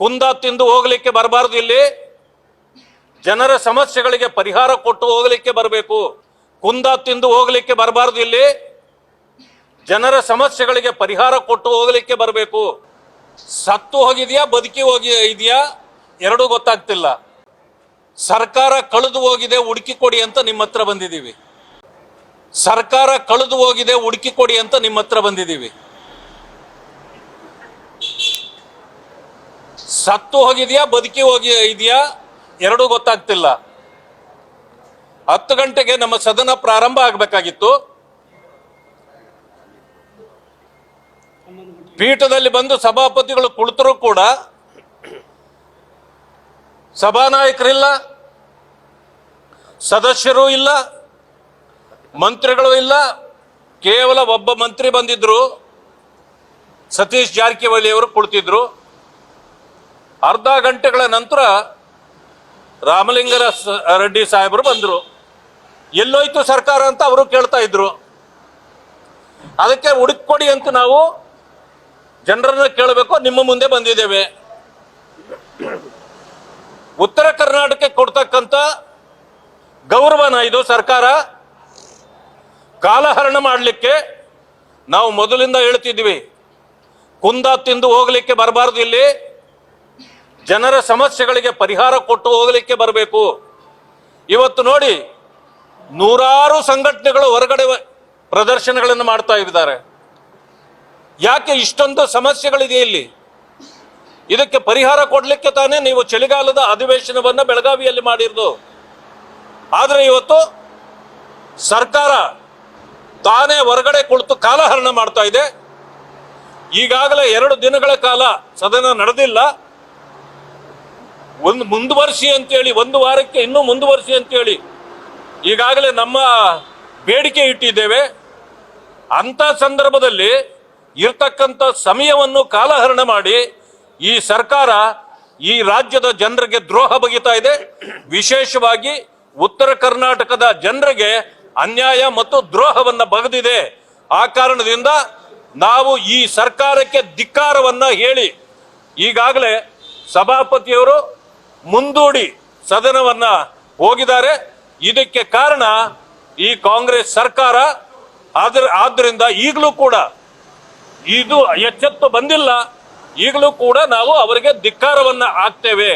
ಕುಂದ ತಿಂದು ಹೋಗ್ಲಿಕ್ಕೆ ಬರಬಾರ್ದು ಇಲ್ಲಿ. ಜನರ ಸಮಸ್ಯೆಗಳಿಗೆ ಪರಿಹಾರ ಕೊಟ್ಟು ಹೋಗ್ಲಿಕ್ಕೆ ಬರಬೇಕು. ಕುಂದ ತಿಂದು ಹೋಗ್ಲಿಕ್ಕೆ ಬರಬಾರ್ದು ಇಲ್ಲಿ. ಜನರ ಸಮಸ್ಯೆಗಳಿಗೆ ಪರಿಹಾರ ಕೊಟ್ಟು ಹೋಗ್ಲಿಕ್ಕೆ ಬರಬೇಕು. ಸತ್ತು ಹೋಗಿದೆಯಾ, ಬದುಕಿ ಹೋಗಿ ಇದೆಯಾ? ಎರಡೂ ಗೊತ್ತಾಗ್ತಿಲ್ಲ. ಸರ್ಕಾರ ಕಳೆದು ಹೋಗಿದೆ, ಹುಡುಕಿ ಕೊಡಿ ಅಂತ ನಿಮ್ಮ ಹತ್ರ ಬಂದಿದ್ದೀವಿ. ಸರ್ಕಾರ ಕಳೆದು ಹೋಗಿದೆ, ಹುಡುಕಿ ಕೊಡಿ ಅಂತ ನಿಮ್ಮ ಹತ್ರ ಬಂದಿದ್ದೀವಿ. ಸತ್ತು ಹೋಗಿದೆಯಾ, ಬದುಕಿ ಹೋಗಿ ಇದೆಯಾ? ಎರಡೂ ಗೊತ್ತಾಗ್ತಿಲ್ಲ. ಹತ್ತು ಗಂಟೆಗೆ ನಮ್ಮ ಸದನ ಪ್ರಾರಂಭ ಆಗಬೇಕಾಗಿತ್ತು. ಪೀಠದಲ್ಲಿ ಬಂದು ಸಭಾಪತಿಗಳು ಕುಳಿತರೂ ಕೂಡ ಸಭಾನಾಯಕರಿಲ್ಲ, ಸದಸ್ಯರು ಇಲ್ಲ, ಮಂತ್ರಿಗಳು ಇಲ್ಲ, ಕೇವಲ ಒಬ್ಬ ಮಂತ್ರಿ ಬಂದಿದ್ರು. ಸತೀಶ್ ಜಾರಕಿಹೊಳಿ ಅವರು ಕುಳಿತಿದ್ರು. ಅರ್ಧ ಗಂಟೆಗಳ ನಂತರ ರಾಮಲಿಂಗರ ರೆಡ್ಡಿ ಸಾಹೇಬರು ಬಂದರು. ಎಲ್ಲೋಯ್ತು ಸರ್ಕಾರ ಅಂತ ಅವರು ಕೇಳ್ತಾ ಇದ್ರು. ಅದಕ್ಕೆ ಹುಡುಕೊಡಿ ಅಂತ ನಾವು ಜನರನ್ನ ಕೇಳಬೇಕು, ನಿಮ್ಮ ಮುಂದೆ ಬಂದಿದ್ದೇವೆ. ಉತ್ತರ ಕರ್ನಾಟಕಕ್ಕೆ ಕೊಡ್ತಕ್ಕಂಥ ಗೌರವನ ಇದು ಸರ್ಕಾರ. ಕಾಲಹರಣ ಮಾಡಲಿಕ್ಕೆ ನಾವು ಮೊದಲಿಂದ ಹೇಳ್ತಿದ್ವಿ. ಕುಂದ ತಿಂದು ಹೋಗ್ಲಿಕ್ಕೆ ಬರಬಾರ್ದು ಇಲ್ಲಿ. ಜನರ ಸಮಸ್ಯೆಗಳಿಗೆ ಪರಿಹಾರ ಕೊಟ್ಟು ಹೋಗಲಿಕ್ಕೆ ಬರಬೇಕು. ಇವತ್ತು ನೋಡಿ ನೂರಾರು ಸಂಘಟನೆಗಳು ಹೊರಗಡೆ ಪ್ರದರ್ಶನಗಳನ್ನು ಮಾಡ್ತಾ ಇದ್ದಾರೆ. ಯಾಕೆ ಇಷ್ಟೊಂದು ಸಮಸ್ಯೆಗಳಿದೆ ಇಲ್ಲಿ? ಇದಕ್ಕೆ ಪರಿಹಾರ ಕೊಡಲಿಕ್ಕೆ ತಾನೇ ನೀವು ಚಳಿಗಾಲದ ಅಧಿವೇಶನವನ್ನು ಬೆಳಗಾವಿಯಲ್ಲಿ ಮಾಡಿರೋದು. ಆದರೆ ಇವತ್ತು ಸರ್ಕಾರ ತಾನೇ ಹೊರಗಡೆ ಕುಳಿತು ಕಾಲಹರಣ ಮಾಡ್ತಾ ಇದೆ. ಈಗಾಗಲೇ ಎರಡು ದಿನಗಳ ಕಾಲ ಸದನ ನಡೆದಿಲ್ಲ. ಒಂದು ಮುಂದುವರಿಸಿ ಅಂತೇಳಿ, ಒಂದು ವಾರಕ್ಕೆ ಇನ್ನೂ ಮುಂದುವರಿಸಿ ಅಂತೇಳಿ ಈಗಾಗಲೇ ನಮ್ಮ ಬೇಡಿಕೆ ಇಟ್ಟಿದ್ದೇವೆ. ಅಂಥ ಸಂದರ್ಭದಲ್ಲಿ ಇರ್ತಕ್ಕಂಥ ಸಮಯವನ್ನು ಕಾಲಹರಣ ಮಾಡಿ ಈ ಸರ್ಕಾರ ಈ ರಾಜ್ಯದ ಜನರಿಗೆ ದ್ರೋಹ ಬಗಿತಾ ಇದೆ. ವಿಶೇಷವಾಗಿ ಉತ್ತರ ಕರ್ನಾಟಕದ ಜನರಿಗೆ ಅನ್ಯಾಯ ಮತ್ತು ದ್ರೋಹವನ್ನು ಬಗೆದಿದೆ. ಆ ಕಾರಣದಿಂದ ನಾವು ಈ ಸರ್ಕಾರಕ್ಕೆ ಧಿಕ್ಕಾರವನ್ನು ಹೇಳಿ ಈಗಾಗಲೇ ಸಭಾಪತಿಯವರು ಮುಂದೂಡಿ ಸದನವನ್ನ ಹೋಗಿದ್ದಾರೆ. ಇದಕ್ಕೆ ಕಾರಣ ಈ ಕಾಂಗ್ರೆಸ್ ಸರ್ಕಾರ. ಆದ್ರ, ಆದ್ರಿಂದ ಈಗಲೂ ಕೂಡ ಇದು ಎಚ್ಚೆತ್ತು ಬಂದಿಲ್ಲ. ಈಗಲೂ ಕೂಡ ನಾವು ಅವರಿಗೆ ಧಿಕ್ಕಾರವನ್ನ ಹಾಕ್ತೇವೆ.